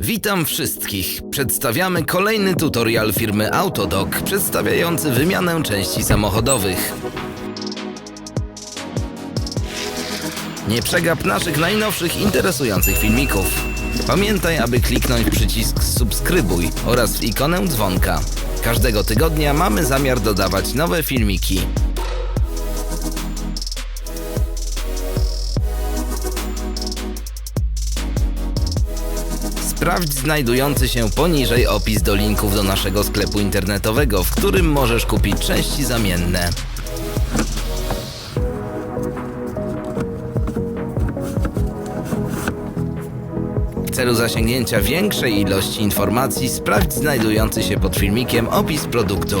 Witam wszystkich. Przedstawiamy kolejny tutorial firmy Autodoc przedstawiający wymianę części samochodowych. Nie przegap naszych najnowszych interesujących filmików. Pamiętaj, aby kliknąć przycisk subskrybuj oraz w ikonę dzwonka. Każdego tygodnia mamy zamiar dodawać nowe filmiki. Sprawdź znajdujący się poniżej opis do linków do naszego sklepu internetowego, w którym możesz kupić części zamienne. W celu zasięgnięcia większej ilości informacji sprawdź znajdujący się pod filmikiem opis produktu.